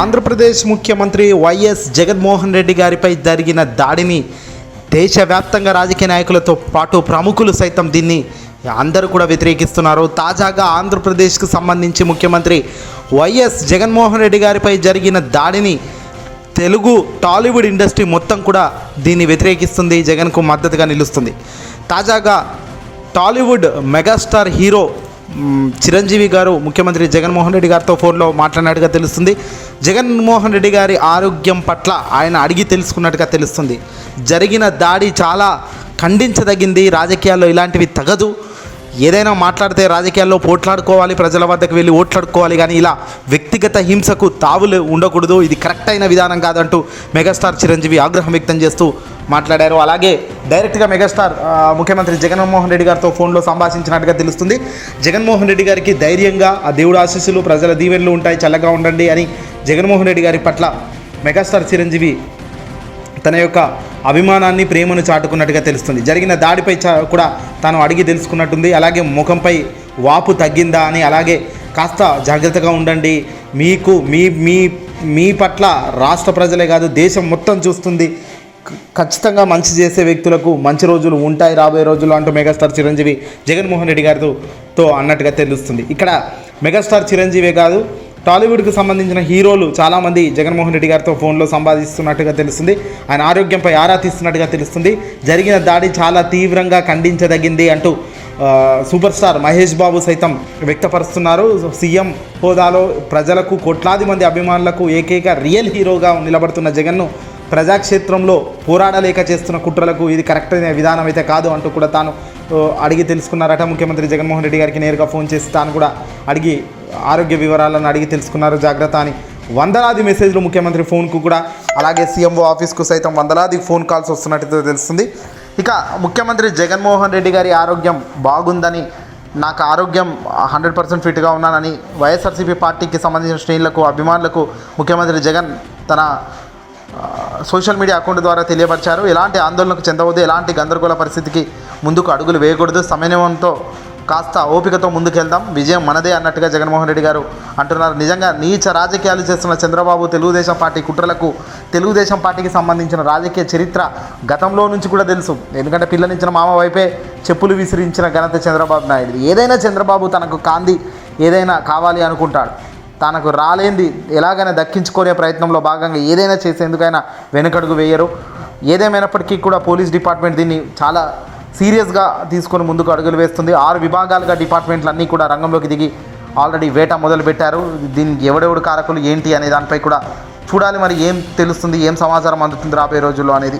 ఆంధ్రప్రదేశ్ ముఖ్యమంత్రి వైఎస్ జగన్మోహన్ రెడ్డి గారిపై జరిగిన దాడిని దేశవ్యాప్తంగా రాజకీయ నాయకులతో పాటు ప్రముఖులు సైతం దీన్ని అందరూ కూడా వ్యతిరేకిస్తున్నారు. తాజాగా ఆంధ్రప్రదేశ్కు సంబంధించి ముఖ్యమంత్రి వైఎస్ జగన్మోహన్ రెడ్డి గారిపై జరిగిన దాడిని తెలుగు టాలీవుడ్ ఇండస్ట్రీ మొత్తం కూడా దీన్ని వ్యతిరేకిస్తుంది. జగన్కు మద్దతుగా నిలుస్తుంది. తాజాగా టాలీవుడ్ మెగాస్టార్ హీరో చిరంజీవి గారు ముఖ్యమంత్రి జగన్మోహన్ రెడ్డి గారితో ఫోన్లో మాట్లాడినట్టుగా తెలుస్తుంది. జగన్మోహన్ రెడ్డి గారి ఆరోగ్యం పట్ల ఆయన అడిగి తెలుసుకున్నట్టుగా తెలుస్తుంది. జరిగిన దాడి చాలా ఖండించదగింది. రాజకీయాల్లో ఇలాంటివి తగదు. ఏదైనా మాట్లాడితే రాజకీయాల్లో పోట్లాడుకోవాలి ప్రజల వద్దకు వెళ్ళి ఓట్లాడుకోవాలి కానీ ఇలా వ్యక్తిగత హింసకు తావులు ఉండకూడదు. ఇది కరెక్ట్ అయిన విధానం కాదంటూ మెగాస్టార్ చిరంజీవి ఆగ్రహం వ్యక్తం చేస్తూ మాట్లాడారు. అలాగే డైరెక్ట్గా మెగాస్టార్ ముఖ్యమంత్రి జగన్మోహన్ రెడ్డి గారితో ఫోన్లో సంభాషించినట్టుగా తెలుస్తుంది. జగన్మోహన్ రెడ్డి గారికి ధైర్యంగా ఆ దేవుడు ఆశీస్సులు ప్రజల దీవెనలు ఉంటాయి చల్లగా ఉండండి అని జగన్మోహన్ రెడ్డి గారి పట్ల మెగాస్టార్ చిరంజీవి తన యొక్క అభిమానాన్ని ప్రేమను చాటుకున్నట్టుగా తెలుస్తుంది. జరిగిన దాడిపై చా కూడా తాను అడిగి తెలుసుకున్నట్టుంది. అలాగే ముఖంపై వాపు తగ్గిందా అని అలాగే కాస్త జాగ్రత్తగా ఉండండి. మీకు మీ మీ మీ పట్ల రాష్ట్ర ప్రజలే కాదు దేశం మొత్తం చూస్తుంది. ఖచ్చితంగా మంచి చేసే వ్యక్తులకు మంచి రోజులు ఉంటాయి రాబోయే రోజులు అంటూ మెగాస్టార్ చిరంజీవి జగన్మోహన్ రెడ్డి గారితో తో అన్నట్టుగా తెలుస్తుంది. ఇక్కడ మెగాస్టార్ చిరంజీవే కాదు టాలీవుడ్కి సంబంధించిన హీరోలు చాలామంది జగన్మోహన్ రెడ్డి గారితో ఫోన్లో సంపాదిస్తున్నట్టుగా తెలుస్తుంది. ఆయన ఆరోగ్యంపై ఆరా తీస్తున్నట్టుగా తెలుస్తుంది. జరిగిన దాడి చాలా తీవ్రంగా ఖండించదగింది అంటూ సూపర్ స్టార్ మహేష్ బాబు సైతం వ్యక్తపరుస్తున్నారు. సీఎం హోదాలో ప్రజలకు కోట్లాది మంది అభిమానులకు ఏకైక రియల్ హీరోగా నిలబడుతున్న జగన్ను ప్రజాక్షేత్రంలో పోరాడలేక చేస్తున్న కుట్రలకు ఇది కరెక్ట్ అయిన విధానం అయితే కాదు అంటూ కూడా తాను అడిగి తెలుసుకున్నారట. ముఖ్యమంత్రి జగన్మోహన్ రెడ్డి గారికి నేరుగా ఫోన్ చేసి తాను కూడా అడిగి ఆరోగ్య వివరాలను అడిగి తెలుసుకున్నారు. జాగ్రత్త అని వందలాది మెసేజ్లు ముఖ్యమంత్రి ఫోన్కు కూడా. అలాగే సీఎంఓ ఆఫీస్కు సైతం వందలాది ఫోన్ కాల్స్ వస్తున్నట్టు తెలుస్తుంది. ఇక ముఖ్యమంత్రి జగన్మోహన్ రెడ్డి గారి ఆరోగ్యం బాగుందని నాకు ఆరోగ్యం హండ్రెడ్ పర్సెంట్ ఫిట్గా ఉన్నానని వైఎస్ఆర్సీపీ పార్టీకి సంబంధించిన శ్రేణులకు అభిమానులకు ముఖ్యమంత్రి జగన్ తన సోషల్ మీడియా అకౌంట్ ద్వారా తెలియపరిచారు. ఎలాంటి ఆందోళనకు చెందవద్దు ఎలాంటి గందరగోళ పరిస్థితికి ముందుకు అడుగులు వేయకూడదు. సమన్వయంతో కాస్త ఓపికతో ముందుకెళ్దాం. విజయం మనదే అన్నట్టుగా జగన్మోహన్ రెడ్డి గారు అంటున్నారు. నిజంగా నీచ రాజకీయాలు చేస్తున్న చంద్రబాబు తెలుగుదేశం పార్టీ కుట్రలకు తెలుగుదేశం పార్టీకి సంబంధించిన రాజకీయ చరిత్ర గతంలో నుంచి కూడా తెలుసు. ఎందుకంటే పిల్లనిచ్చిన మామ వైపే చెప్పులు విసిరించిన ఘనత చంద్రబాబు నాయుడు ఏదైనా చంద్రబాబు తనకు కాంది ఏదైనా కావాలి అనుకుంటాడు. తనకు రాలేంది ఎలాగైనా దక్కించుకునే ప్రయత్నంలో భాగంగా ఏదైనా చేసేందుకైనా వెనుకడుగు వేయరు. ఏదేమైనప్పటికీ కూడా పోలీస్ డిపార్ట్మెంట్ దీన్ని చాలా సీరియస్గా తీసుకొని ముందుకు అడుగులు వేస్తుంది. ఆరు విభాగాలుగా డిపార్ట్మెంట్లు అన్నీ కూడా రంగంలోకి దిగి ఆల్రెడీ వేట మొదలుపెట్టారు. దీనికి ఎవడెవడు కారకులు ఏంటి అనే దానిపై కూడా చూడాలి. మరి ఏం తెలుస్తుంది? ఏం సమాచారం అందుతుంది రాబోయే రోజుల్లో అనేది